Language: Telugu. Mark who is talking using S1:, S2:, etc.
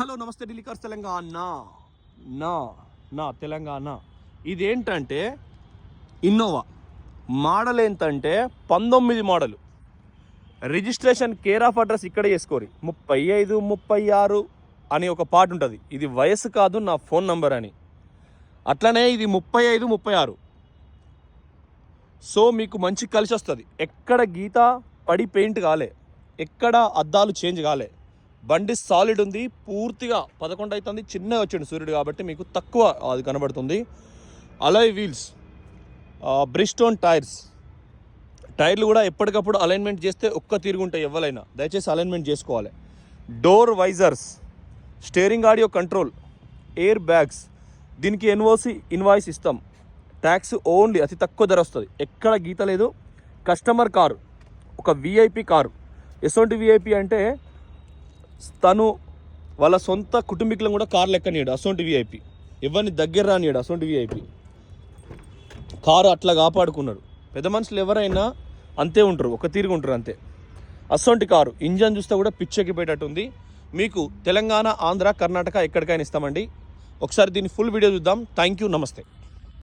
S1: హలో నమస్తే ఢిల్లీకర్స్ తెలంగాణ. నా నా తెలంగాణ. ఇదేంటంటే ఇన్నోవా మోడల్ ఏంటంటే పంతొమ్మిది model. Registration care of address ఇక్కడే చేసుకోరి. ముప్పై ఐదు ముప్పై ఆరు అని ఒక పాట ఉంటుంది. ఇది వయసు కాదు నా ఫోన్ నంబర్ అని. అట్లనే ఇది ముప్పై ఐదు ముప్పై ఆరు. సో మీకు మంచి కలిసి వస్తుంది ఎక్కడ గీత పడి పెయింట్ కాలే. ఎక్కడ అద్దాలు చేంజ్ కాలే. బండి సాలిడ్ ఉంది పూర్తిగా పదకొండు అవుతుంది చిన్నగా వచ్చిండు సూర్యుడు కాబట్టి మీకు తక్కువ అది కనబడుతుంది. అలాయ్ వీల్స్ బ్రిస్టోన్ టైర్స్ టైర్లు కూడా ఎప్పటికప్పుడు అలైన్మెంట్ చేస్తే ఒక్క తిరుగుంటాయి ఎవరైనా. దయచేసి అలైన్మెంట్ చేసుకోవాలి. Door visors steering audio control air bags దీనికి ఎన్ఓసి ఇన్వాయిస్ ఇస్తాం ట్యాక్స్ ఓన్లీ అతి తక్కువ ధర వస్తుంది. ఎక్కడ గీత లేదు. కస్టమర్ కారు ఒక విఐపి కారు ఎసువంటి విఐపి అంటే తను వాళ్ళ సొంత కుటుంబీకులను కూడా కార్ లెక్కనీయడు అసొంటి విఐపి ఎవరిని దగ్గర రానియడు అసొంటి విఐపి కారు అట్లా కాపాడుకున్నారు. పెద్ద మనుషులు ఎవరైనా అంతే ఉంటారు ఒక తీరుగా ఉంటారు అంతే. అసొంటి కారు ఇంజన్ చూస్తే కూడా పిచ్చెక్కిపోయేటట్టు ఉంది మీకు తెలంగాణ ఆంధ్ర కర్ణాటక ఎక్కడికైనా ఇస్తామండి. ఒకసారి దీని ఫుల్ వీడియో చూద్దాం. థ్యాంక్ యూ నమస్తే.